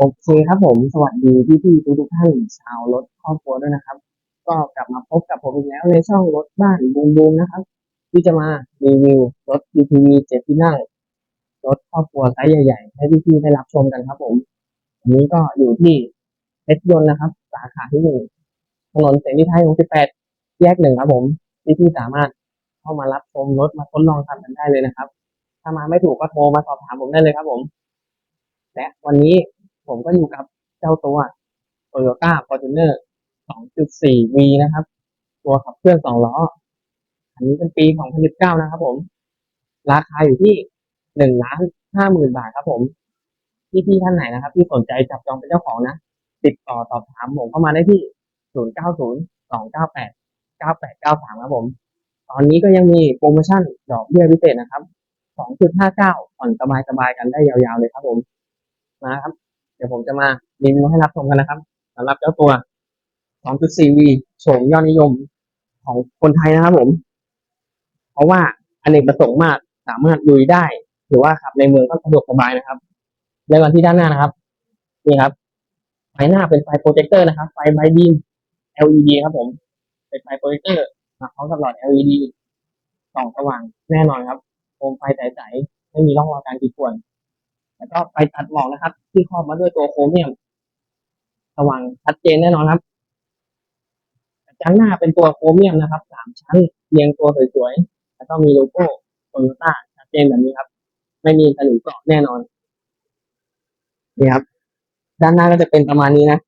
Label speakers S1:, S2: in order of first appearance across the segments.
S1: โอเคครับผมสวัสดีพี่พี่ทุกทุกท่านชาวรถครอบครัวด้วยนะครับ ก็กลับมาพบกับผมอีกแล้วในช่องรถบ้านบูมบูมนะครับ ที่จะมารีวิวรถ GTV เจ็ดที่นั่งรถครอบครัวไซส์ใหญ่ๆ ให้พี่พี่ได้รับชมกันครับผมวันนี้ก็อยู่ที่เพชรยนต์นะครับ สาขาที่หนึ่งถนนเสรีไทย68แยกหนึ่งครับผมพี่พี่สามารถเข้ามารับชมรถมาทดลองทำกันได้เลยนะครับ ถ้ามาไม่ถูกก็โทรมาสอบถามผมได้เลยครับผมและวันนี้ ผมก็อยู่กับเจ้าตัว Toyota Fortuner 2.4V นะครับ ตัวขับเคลื่อน2ล้อ อันนี้เป็นปี 2019 นะครับผม ราคาอยู่ที่1ล้าน5หมื่นบาทครับผมที่พี่ท่านไหนนะครับ ที่สนใจจับจองเป็นเจ้าของนะ ติดต่อสอบถามผมเข้ามาได้ที่ 090 298 9893 ครับผม ตอนนี้ก็ยังมีโปรโมชั่นดอกเบี้ยพิเศษนะครับ 2.59ผ่อนสบายๆกันได้ยาวๆเลยครับผม นะครับ เดี๋ยวผมจะมารีวิวให้รับชมกันนะครับสำหรับเจ้าตัว 2.4V โฉมยอดนิยมของคนไทยนะครับผม เพราะว่าอเนกประสงค์มากสามารถลุยได้ หรือว่าขับในเมืองก็สะดวกสบายนะครับเริ่มกันที่ด้านหน้านะครับ นี่ครับ ไฟหน้าเป็นไฟโปรเจคเตอร์นะครับ ไฟไบบีม LED ครับผม เป็นไฟโปรเจคเตอร์มาพร้อมกับหลอด LED ส่องสว่างแน่นอนครับโคมไฟใสๆไม่มีร่องรอยการขีดข่วน แล้วก็ไฟตัดหมอกนะครับ ที่ครอบมาด้วยตัวโครเมียมสว่างชัดเจนแน่นอนครับกระจังหน้าเป็นตัวโครเมียมนะครับสามชั้นเรียงตัวสวยๆแล้วก็มีโลโก้โตโยต้าชัดเจนแบบนี้ครับ ไม่มีสนิมเกาะแน่นอนนี่ครับ ด้านหน้าก็จะเป็นประมาณนี้นะ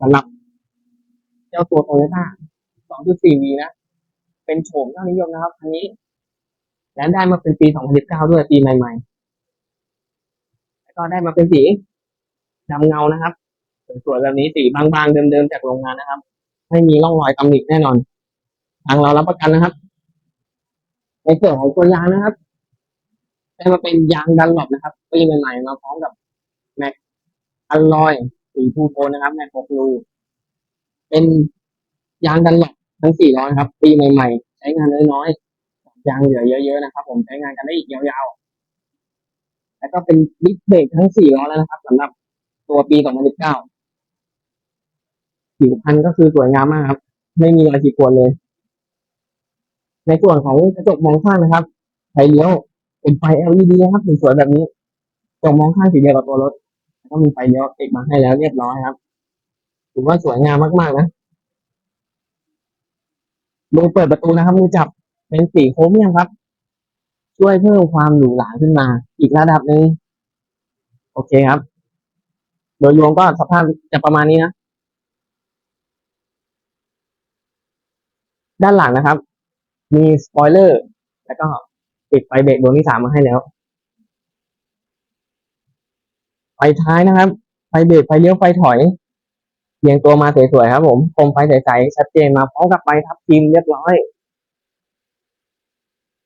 S1: สำหรับเจ้าตัวโตโยต้า 2.4V นะ เป็นโฉมยอดนิยมนะครับคันนี้ และได้มาเป็นปี 2019 ด้วยปีใหม่ ๆ ก็ได้มาเป็นสีดำเงานะครับสวยๆแบบนี้สีบางๆเดิมๆจากโรงงานนะครับ ไม่มีร่องรอยตำหนิแน่นอน ทางเรารับประกันนะครับในส่วนของตัวยางนะครับได้มาเป็นยางดันหลบนะครับปีใหม่ๆมาพร้อมกับแม็กอัลลอยสีทูโทนนะครับแม็ก6รูเป็นยางดันหลบทั้งสี่ล้อนครับ ปีใหม่ๆใช้งานน้อยๆยางเหลือเยอะๆนะครับ ผมใช้งานกันได้อีกยาวๆ แล้วก็เป็นดิสเบรกทั้งสี่ล้อแล้วนะครับสำหรับตัวปี 2019ผิวพรรณก็คือสวยงามมากครับ ไม่มีรอยขีดข่วนเลย ในส่วนของกระจกมองข้างนะครับไฟเลี้ยวเป็นไฟ LED นะครับสวยๆแบบนี้กระจกมองข้างสีเดียวกับตัวรถแล้วก็มีไฟเลี้ยวติดมาให้แล้วเรียบร้อยครับถือว่าสวยงามมากๆนะมือเปิดประตูนะครับมือจับเป็นสีโครเมียมครับ ช่วยเพิ่มความหรูหราขึ้นมา อีกระดับหนึ่งโอเคครับ โดยรวมก็สภาพจะประมาณนี้นะ ด้านหลังนะครับ มีสปอยเลอร์ แล้วก็ปิดไฟเบรกดวงที่สามมาให้แล้ว ไฟท้ายนะครับ ไฟเบรกไฟเลี้ยวไฟถอยเรียงตัวมาสวยๆครับผม คมไฟใสๆชัดเจนมาพร้อมกับไฟทับทิมเรียบร้อย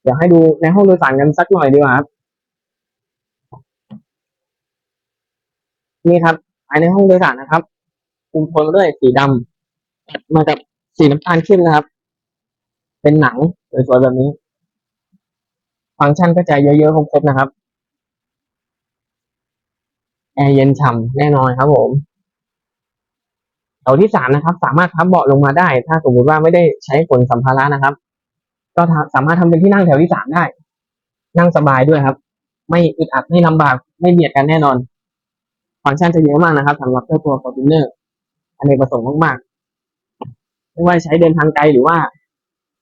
S1: ดี๋ยวให้ดูในห้องโดยสารกันสักหน่อยดีกว่าครับ นี่ครับภายในห้องโดยสารนะครับคุมโทนมาด้วยสีดำตัดมากับสีน้ำตาลเข้มนะครับ เป็นหนังสวยๆแบบนี้ ฟังก์ชันก็จะเยอะๆครบๆนะครับแอร์เย็นฉ่ำแน่นอนครับผมแถวที่สามนะครับ สามารถพับเบาะลงมาได้ ถ้าสมมุติว่าไม่ได้ใช้ขนสัมภาระนะครับ ก็สามารถทำเป็นที่นั่งแถวที่สามได้ นั่งสบายด้วยครับ ไม่อึดอัดไม่ลำบากไม่เบียดกันแน่นอนฟังก์ชันจะเยอะมากนะครับสำหรับเจ้าตัว Fortuner อันนี้ประสงค์มากๆไม่ว่าใช้เดินทางไกลหรือว่า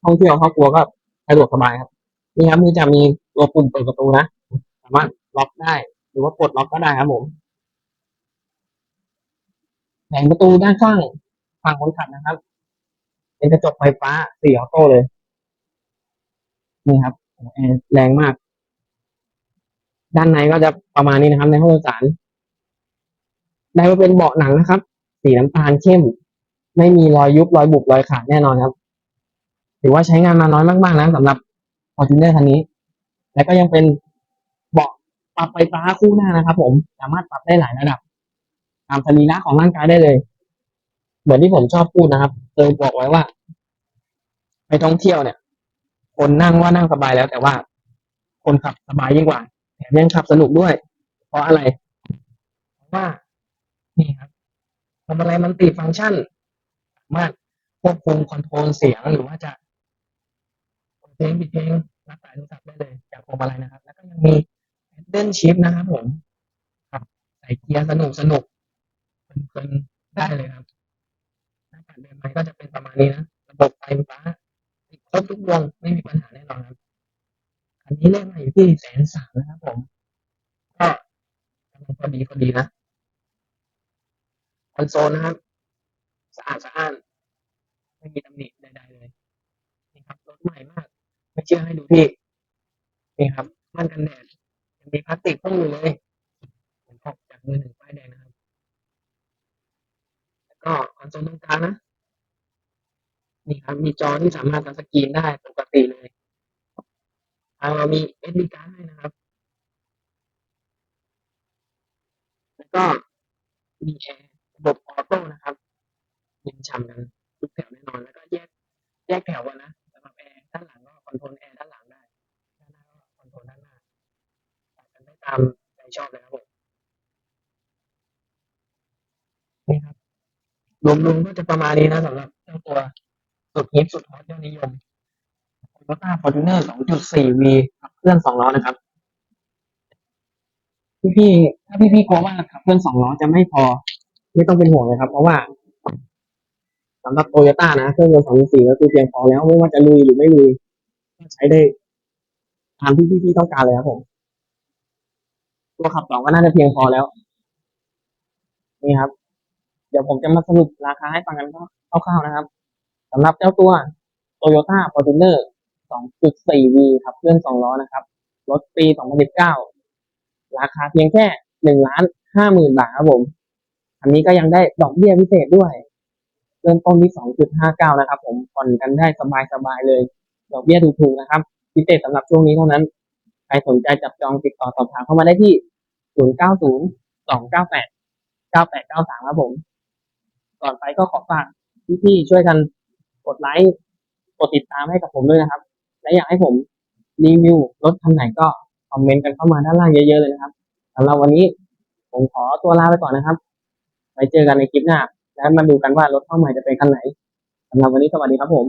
S1: ท่องเที่ยวครอบครัวก็สะดวกสบายครับนี่ครับมือจะมีตัวปุ่มเปิดประตูนะสามารถล็อกได้ หรือว่าปลดล็อกก็ได้ครับผมแผงประตูด้านข้างฝั่งคนขับนะครับ เป็นกระจกไฟฟ้าสี่ออโต้เลย นี่ครับแอร์แรงมาก ด้านในก็จะประมาณนี้นะครับ ในห้องโดยสาร ได้มาเป็นเบาะหนังนะครับ สีน้ำตาลเข้ม ไม่มีรอยยุบรอยบุบรอยขาดแน่นอนครับถือว่าใช้งานมาน้อยมากๆนะสำหรับ Fortuner คันนี้ และก็ยังเป็นเบาะปรับไฟฟ้าคู่หน้านะครับ ผมสามารถปรับได้หลายระดับ ตามสรีระของร่างกายได้เลยเหมือนที่ผมชอบพูดนะครับเคยบอกไว้ว่า ไปท่องเที่ยวเนี่ย คนนั่งว่านั่งสบายแล้วแต่ว่า คนขับสบายยิ่งกว่าแถมยังขับสนุกด้วย เพราะอะไร เพราะว่า นี่ครับทำอะไรมันติฟังก์ชันสามารถควบคุมคอนโทรลเสียงหรือว่าจะเปิดเพลงปิดเพลงรับสายโทรศัพท์ได้เลยจากพวงมาลัยนะครับ แล้วก็ยังมี Paddle Shift นะครับผมครับใส่เกียร์สนุกสนุกเพลินๆได้เลยครับหน้าปัดเดินไปก็จะเป็นประมาณนี้นะ ระบบไฟฟ้า ครบทุกวงไม่มีปัญหาแน่นอนครับ อันนี้เลขมาอยู่ที่แสนสามนะครับผมก็กำลังพอดีพอดีนะคอนโซลนะครับสะอาดสะอ้านไม่มีตำหนิใดๆเลยนี่ครับรถใหม่มาก ไม่เชื่อให้ดูพี่นี่ครับม่านกันแดดยังมีพลาสติกพ่นอยู่เลยผมออกจากมือหนึ่งป้ายแดงนะครับ แล้วก็คอนโซลตรงกลางนะ นี่ครับมีจอที่สามารถทัชสกรีนได้ปกติเลยทางเรามี SD card ให้นะครับ แล้วก็มีแอร์ระบบออโต้นะครับเย็นฉ่ำกันทุกแถวแน่นอน แล้วก็แยกแยกแถวกันนะสำหรับแอร์ด้านหลังก็คอนโทรลแอร์ด้านหลังได้ด้านหน้าก็คอนโทรลด้านหน้าปรับกันได้ตามใจชอบเลยครับผมนี่ครับรวมๆก็จะประมาณนี้นะสำหรับเจ้าตัว สุดฮิตสุดฮอตยอดนิยม Toyota Fortuner 2.4V ขับเคลื่อนสองล้อนะครับ พี่ๆถ้าพี่ๆกลัวว่าขับเคลื่อนสองล้อจะไม่พอ ไม่ต้องเป็นห่วงเลยครับ เพราะว่าสำหรับโตโยต้านะเครื่องยนต์2.4ก็คือเพียงพอแล้วไม่ว่าจะลุยหรือไม่ลุยก็ใช้ได้ตามที่พี่ๆต้องการเลยครับผม ตัวขับสองก็น่าจะเพียงพอแล้ว นี่ครับ เดี๋ยวผมจะมาสรุปราคาให้ฟังกันคร่าวๆนะครับ สำหรับเจ้าตัว Toyota Fortuner 2.4V ขับเคลื่อน2ล้อนะครับรถปี 2019 ราคาเพียงแค่1ล้าน50,000 บาทครับผมอันนี้ก็ยังได้ดอกเบี้ยพิเศษด้วย เริ่มต้นที่ 2.59 นะครับ ผมผ่อนกันได้สบายๆเลย ดอกเบี้ยถูกๆนะครับ พิเศษสำหรับช่วงนี้เท่านั้น ใครสนใจจับจองติดต่อสอบถามเข้ามาได้ที่ 090 298 9893 ครับผม ก่อนไปก็ขอฝากพี่ๆช่วยกัน กดไลค์ กดติดตามให้กับผมด้วยนะครับ และอยากให้ผมรีวิวรถคันไหนก็คอมเมนต์กันเข้ามาด้านล่างเยอะๆเลยนะครับสำหรับวันนี้ผมขอตัวลาไปก่อนนะครับ ไว้เจอกันในคลิปหน้า แล้วมาดูกันว่ารถเข้าใหม่จะเป็นคันไหนสำหรับวันนี้สวัสดีครับผม